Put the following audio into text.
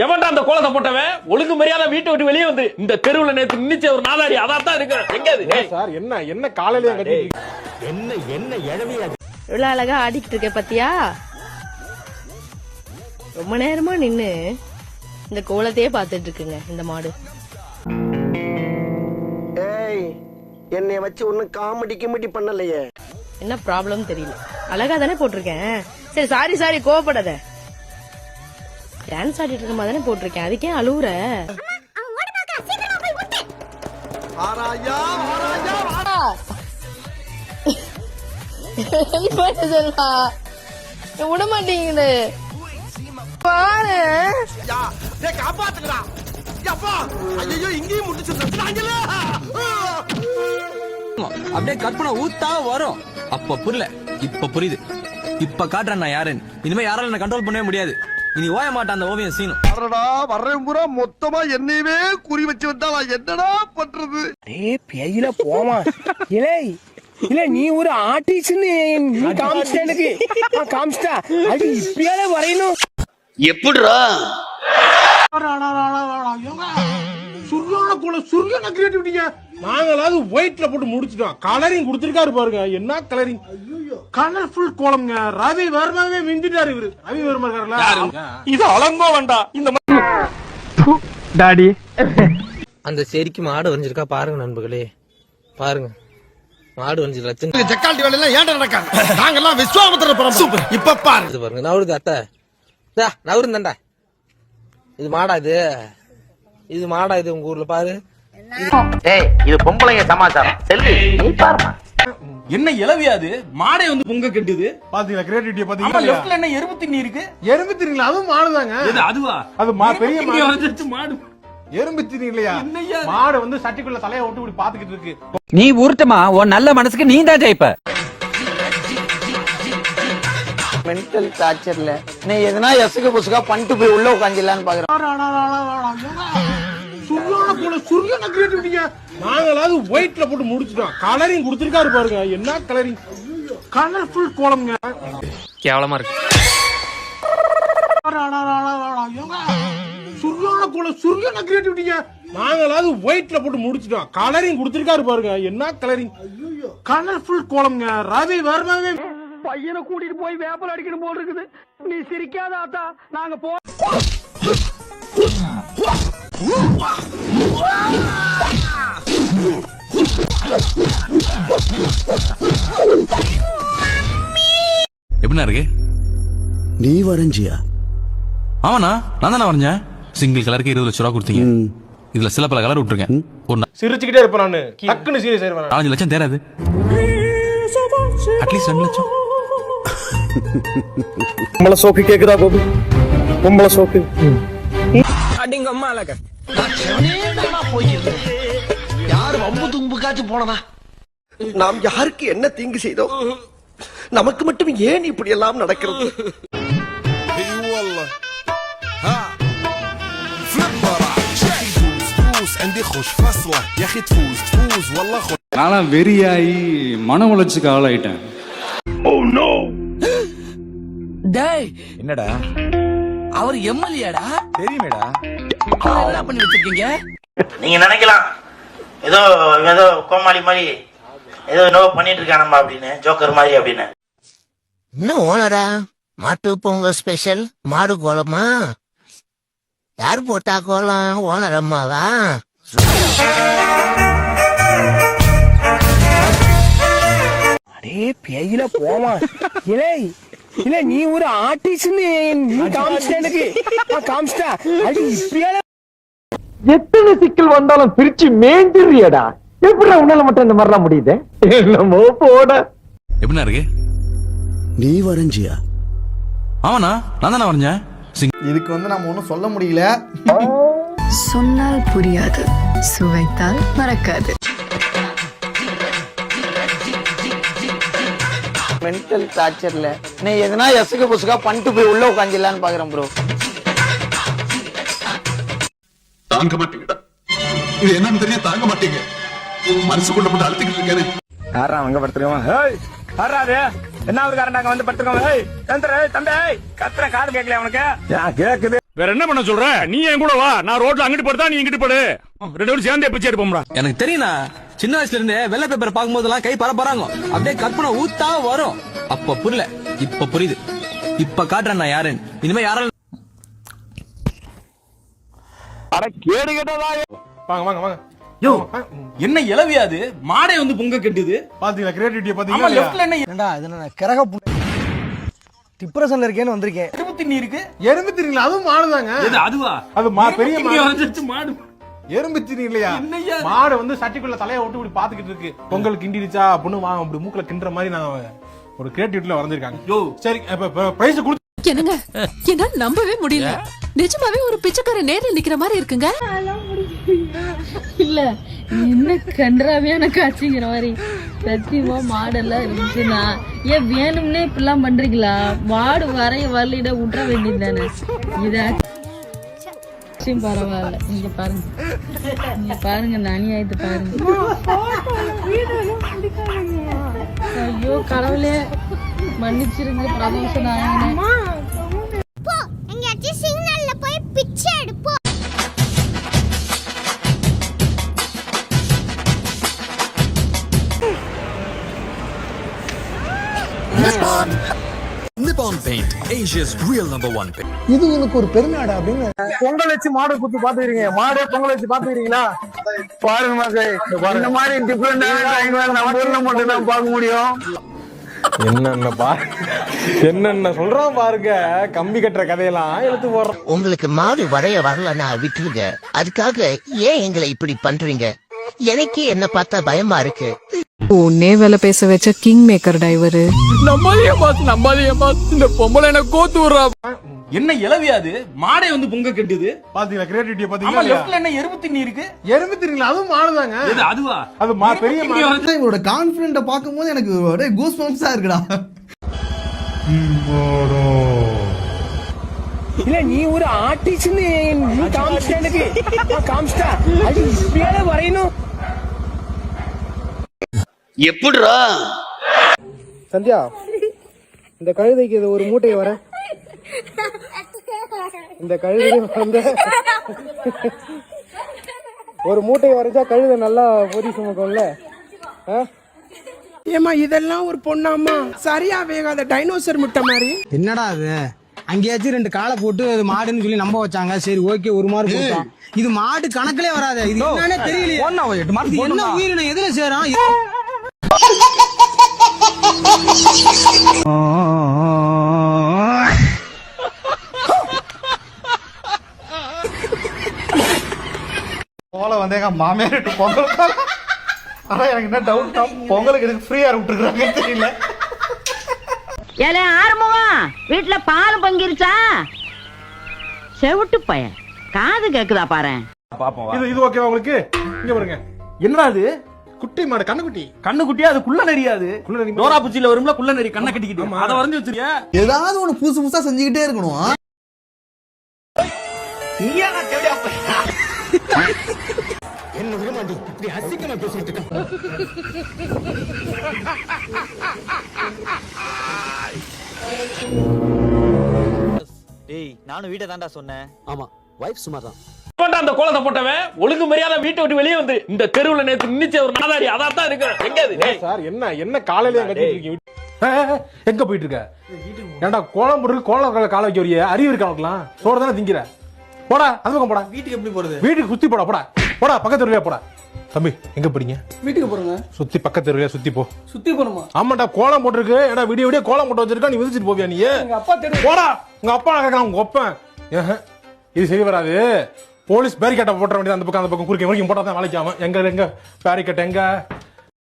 எவன்டா அந்த கோலத்தை போட்டவன்? ஒழுங்கு மரியாதை வீட்டை விட்டு வெளியே வந்து இந்த தெருவுல நேத்து நின்னுச்ச ஒரு நாதாரி அதான் தான் இருக்கு. எங்க சார் என்ன என்ன காலையில கட்டிட்டு இவ்வளவு அழகா ஆடிக்கிட்டு இருக்க பாத்தியா? ரொம்ப நேரமா நின்னு இந்த கோலத்தையே பார்த்துட்டு இருக்குங்க இந்த மாடு. ஏய் என்னைய வச்சு ஒன்னும் காமெடி கிமெடி பண்ணலையே. என்ன ப்ராப்ளம் தெரியல. அழகா தானே போட்டிருக்கேன். சரி சாரி சாரி கோவப்படாத. டான்ஸ் ஆடிட்டு இருக்கும் தானே போட்டிருக்கேன். அதுக்கே அழுவுற. விட மாட்டேங்குது. பாரு. யப்பா ஐயோ இங்கேயும் அப்படியே கற்பனை ஊத்தா வரும். அப்ப புரியல. இப்ப புரியுது. இப்ப காட்டுறேன் நான் யாருன்னு. இனிமே யாரால என்ன கண்ட்ரோல் பண்ணவே முடியாது. இனி ஓய மாட்டான் அந்த ஓவியம் சீனும் வரடா வர்றேன் பூரா மொத்தமா என்னையவே குறி வச்சு வந்தா நான் என்னடா பண்றது? ஏ பெயில போமா. இலே இல்ல நீ ஒரு ஆர்டிஸ்ட்னு நீ காமிச்சிட்ட எனக்கு. காமிச்சிட்டா? அது இப்பயால வரையணும். எப்படிரா கோல சுரியான கிரியேட்டிவிட்டிங்க நாங்களாவது ஒயிட்ல போட்டு முடிச்சிட்டோம். கலரிங் கொடுத்திருக்காரு பாருங்க. என்ன கலரிங் கலர்ஃபுல் கோலம்ங்க ரவி வர்மாவே மிஞ்சிட்டாரு இவரு. ரவி வர்மா இருக்காருல்ல? இது அலங்கோ வேண்டாம் இந்த டாடி. அந்த செடிக்கு மாடு வரைஞ்சிருக்கா பாருங்க நண்பர்களே. பாருங்க. மாடு வரைஞ்சிருக்கா ஜக்கால்டி வேலை எல்லாம் ஏன்டா நடக்காது? நாங்கெல்லாம் விஸ்வாமத்திர பரம் சூப்பர். இப்ப பாருங்க நவருது அத்தை. டா நவருந்தண்டா இது மாடா இது. இது மாடா இது உங்க ஊர்ல பாரு. டேய் இது பொம்பளைங்க சமாச்சாரம். செல்வி நீ பாருமா. என்ன இளவியா அது? மாடை வந்து பொங்க கட்டுது. பாத்தீங்களா? கிரியேட்டிவிட்டிய ஆமா பாத்தீங்களா லெஃப்ட்ல என்ன எறும்பு திண்ணி இருக்கு? எறும்பு திரிங்களா அதுவும் மாடுதாங்க. எது அதுவா? அது மா- பெரிய மாடு. மாடு. எறும்பு திரி இல்லையா இது? மாடு வந்து சட்டிக்குள்ள தலைய விட்டு இப்படி பாத்துக்கிட்டு இருக்கு. நீ உருட்டுமா? உன் நல்ல மனசுக்கு நீ தான் ஜெயிப்ப. மென்டல் டார்ச்சர்ல நீ எதனா எசுக்கு புசுக்கா பண்ணிட்டு போய் உள்ள உட்காந்துலான்னு பாக்குறேன் நாங்களாவது ஒயிட்ல போட்டு முடிச்சிட்டோம். கலரிங் கொடுத்திருக்காரு பாருங்க. என்ன கலரிங் கலர்ஃபுல் கோலம்ங்க. கேவலமா இருக்கு. சுரியான கோல சுரியான கிரியேட்டிவிட்டிங்க நாங்களாவது ஒயிட்ல போட்டு முடிச்சிட்டோம். கலரிங் கொடுத்திருக்காரு பாருங்க. என்ன கலரிங் கலர்ஃபுல் கோலம்ங்க. ரவி வர்மாவே பையனை கூட்டிட்டு போய் வேப்பல் அடிக்கணும் போல் இருக்குது. நீ சிரிக்காத ஆத்தா. நாங்க போ எப்படின்னா இருக்கு? நீ வரைஞ்சியா? ஆமாண்ணா நான் தானே வரைஞ்சேன். சிங்கிள் கலருக்கு இருபது லட்ச ரூபா கொடுத்தீங்க. இதுல சில பல கலர் விட்டுருக்கேன். ஒரு சிரிச்சுக்கிட்டே இருப்பேன் நானு. டக்குன்னு சீரியஸ் ஆயிருவேன். நாலஞ்சு லட்சம் தேராது. அட்லீஸ்ட் ரெண்டு லட்சம். பொம்பளை சோக்கு கேக்குதா கோபி பொம்பளை சோக்கு அடிங்க அம்மா அழக யாரு வம்பு தும்புக்காச்சும் போனதா நாம் யாருக்கு என்ன தீங்கு செய்தோம் நமக்கு மட்டும் ஏன் இப்படி எல்லாம் நடக்கிறது நான்லாம் வெறியாகி மன உளைச்சுக்கு ஆளாயிட்டேன் டேய். என்னடா? அவர் எம்எல்ஏடா. தெரியுமேடா. என்ன பண்ணி வச்சிருக்கீங்க? நீங்க நினைக்கலாம். ஏதோ ஏதோ கோமாளி மாதிரி ஏதோ என்னவோ பண்ணிட்டு இருக்கானம்மா அப்படின்னு ஜோக்கர் மாதிரி அப்படின்னு. என்ன ஓனரா? மாட்டு பொங்கல் ஸ்பெஷல் மாடு கோலமா? யார் போட்டா கோலம்? ஓனர் அம்மாவா? அடே பெயில போமா இலே இல்ல நீ ஒரு ஆர்டிஸ்ட்னு நீ காமிச்சிட்ட எனக்கு. ஆ, காமிச்சிட்டா. அது இப்பயால எத்தனை சிக்கல் வந்தாலும் பிரிச்சு மேஞ்சிரியடா எப்படி உன்னால மட்டும் இந்த மாதிரிலாம் முடியுது? என்னமோ போட. எப்படின்னா இருக்கு? நீ வரைஞ்சியா? ஆமாண்ணா நான் தானே வரைஞ்சேன். இதுக்கு வந்து நம்ம ஒண்ணும் சொல்ல முடியல. சொன்னால் புரியாது சுவைத்தால் மறக்காது. மென்டல் டார்ச்சர்ல நீ எதனா எசுக்கு புசுக்கா பண்ணிட்டு போய் உள்ள உட்காந்துலான்னு பாக்குறேன் ப்ரோ தாங்க மாட்டேங்கடா. இது என்னன்னு தெரியா தாங்க மாட்டீங்க. மனசுக்குள்ள போட்டு அழுத்திக்கிட்டு இருக்கேன். யாரா அங்க படுத்துருக்கோம் ஹேய் அது? என்ன ஒரு காரண்டாங்க வந்து படுத்துருக்கோம்? ஹேய் தம்பி தம்பி கத்துற காது கேட்கல அவனுக்கு கேக்குது. வேற என்ன பண்ண சொல்ற? நீ என் கூட வா. நான் ரோட்ல அங்கிட்டு படுத்தா நீ இங்கிட்டு படு. ரெண்டு பேரும் சேர்ந்தே பிச்சை எடுப்போம்டா எனக்கு தெரியும்ண்ணா சின்ன வயசுல இருந்தே வெள்ளை பேப்பர் பார்க்கும்போதெல்லாம் கை பரப்பறாங்க. அப்படியே கற்பனை ஊத்தா வரும். அப்ப புரியல. இப்ப புரியுது. இப்ப காட்டுறேன் நான் யாருன்னு. இனிமே யாரால வாங்க வாங்க வாங்க. யோ என்ன இளவியா அது? மாடே வந்து பொங்க கட்டுது. பாத்தீங்களா கிரியேட்டிவிட்டியை பாத்தீங்களா? லெஃப்ட்ல என்ன ஏண்டா இது கிரக டிப்ரெஷன்ல இருக்கேன்னு வந்திருக்கேன். எறும்பு தண்ணி இருக்கு. எறும்பு திரிங்களா அதுவும் மாடுதாங்க. எது அதுவா? அது மா பெரிய மாடு. மாடு. எறும்பு திரி இல்லையா? மாடு வந்து சட்டிக்குள்ள தலைய விட்டு இப்படி பாத்துக்கிட்டு இருக்கு. பொங்கல் கிண்டிடுச்சா அப்படின்னு வாங்க அப்படி மூக்குல கிண்டுற மாதிரி நான் ஒரு கிரியேட்டிவிட்டில வரைஞ்சிருக்காங்க யோ. சரி இப்ப பிரைஸ் கொடுத்து என்னங்க? என்னால நம்பவே முடியல. நிஜமாவே ஒரு பிச்சைக்கார நேர்ல நிக்கிற மாதிரி இருக்குங்க. இல்ல என்ன கன்றாவியான காட்சிங்கிற மாதிரி. சத்தியமா மாடெல்லாம் இருந்துச்சுன்னா ஏன் வேணும்னே இப்படிலாம் பண்றீங்களா? மாடு வரைய வரலிட விட்டுற வேண்டியது தானே இதாச்சும் பரவாயில்ல. நீங்க பாருங்க. நீங்க பாருங்க இந்த அநியாயத்தை பாருங்க. ஐயோ கடவுளே. மன்னிச்சிருங்க one paint. இது உனக்கு ஒரு பெருநாடா அப்படின்னு பொங்கல் வச்சு மாடு குத்து பாத்துக்கிறீங்க மாடே பொங்கல் வச்சு பாத்துக்கிறீங்களா பாருங்க மக்கள் இந்த மாதிரி டிஃபரெண்டான நம்ம ஊர்ல மட்டும் தான் பார்க்க முடியும். என்னென்ன பா என்னென்ன சொல்றான் பாருங்க கம்பி கட்டுற கதையெல்லாம் எடுத்து போடுறோம் உங்களுக்கு மாடு வரைய வரலன்னா விட்டுருங்க. அதுக்காக ஏன் எங்களை இப்படி பண்றீங்க? எனக்கே என்ன பார்த்தா பயமா இருக்கு. உன்னே வேலை பேச வச்ச கிங் மேக்கர் டைவரு நம்பாதீங்க பாஸ் நம்பாதீங்க பாஸ் இந்த பொம்பளை என்ன கோத்து விடுறா. என்ன இளவியா அது? மாடே வந்து பொங்க கட்டுது. பாத்தீங்களா? கிரியேட்டிவிட்டியை ஆமா பாத்தீங்களா லெஃப்ட்ல என்ன எறும்பு தண்ணி இருக்கு? எறும்பு திரிங்களா அதுவும் மாடுதாங்க. எது அதுவா? அது மா பெரிய மாடு. இவரோட கான்பிடண்ட பாக்கும்போது எனக்கு ஒரே கூஸ் பம்ப்ஸா இருக்குடா இல்ல நீ ஒரு ஆர்டிஸ்ட் நீ காமிச்சிட்ட எனக்கு. காமிச்சிட்டா அது இப்படியால வரையணும். எப்படிரா சந்தியா இந்த கழுதைக்கு இது ஒரு மூட்டையை வர. இந்த கழுதை வந்து ஒரு மூட்டையை வரைச்சா கழுதை நல்லா பொதி சுமக்கும்ல? ஏமா இதெல்லாம் ஒரு பொண்ணாமா சரியா வேகாத டைனோசர் முட்டை மாதிரி. என்னடா அது? அங்கேயாச்சும் ரெண்டு காலை போட்டு அது மாடுன்னு சொல்லி நம்ப வச்சாங்க. சரி ஓகே ஒரு மாடு போட்டோம். இது மாடு கணக்கிலே வராது. இது என்னன்னே தெரியலையே. இது என்ன உயிரினம் எதுல சேரும்? மாமியார் பொங்கல் ஆனா எனக்கு என்ன டவுட் பொங்கலுக்கு எனக்கு ஃப்ரீயா விட்டுருக்காங்க தெரியல. ஏல ஆரம்பமா வீட்டுல பால் பொங்கிருச்சா? செவிட்டு பையன் காது கேக்குதா பாரு பாப்போம். இது இது ஓகேவா உங்களுக்கு? இங்க பாருங்க. என்னடா அது குட்டி மாடு கண்ணுக்குட்டி கண்ணு குட்டியா? அது குள்ள நெறியாது குள்ள நெறி டோரா பூச்சியில வரும்ல குள்ள நெறி கண்ணை கட்டிக்கிட்டு. அதை வரைஞ்சு வச்சிருக்க ஏதாவது ஒண்ணு புதுசு புதுசா செஞ்சுக்கிட்டே இருக்கணும். நீயா நான் என்ன விட மாட்டேன் இப்படி அசிக்கமா பேசிட்டு டேய் நானும் வீட்டை தான்டா சொன்னேன். ஆமா வைஃப் சும்மா தான் அந்த கோலத்தை போட்டவன்? ஒழுங்கு மரியாதை வீட்டை விட்டு வெளியே வந்து இந்த தெருவுல நேத்து நின்னுச்ச ஒரு நாதாரி. அதான் தான் இருக்கு. எங்க அது டேய், சார் என்ன என்ன காலையில கட்டிட்டு இருக்கீங்க? எங்க போயிட்டு இருக்க? ஏன்டா கோலம் போட்டு கோலம் கால கால வைக்க வரிய? அறிவு இருக்கா உனக்குலாம்? சோறு தானே திங்கிற. போடா அது பக்கம் போடா. வீட்டுக்கு எப்படி போறது? வீட்டுக்கு சுத்தி போடா போடா. போடா பக்கத்து தெருவியா போடா. தம்பி எங்க போறீங்க? வீட்டுக்கு போறேங்க. சுத்தி பக்கத்து தெருவியா சுத்தி போ. சுத்தி போணுமா? ஆமாடா கோலம் போட்டிருக்கு. ஏடா விடிய விடிய கோலம் போட்டு வச்சிருக்கா நீ விதிச்சிட்டு போவியா நீ? எங்க அப்பா தெரு போடா உங்க அப்பா கேட்கறான் உங்க ஒப்பன். இது சரி வராது. போலீஸ் பேரிகேட்டை போட்ட வேண்டியது அந்த பக்கம் அந்த பக்கம். குறுக்க வரைக்கும் போட்டா தான் வேலைக்கு ஆகும். எங்க எங்க? பேரிகேட் எங்க?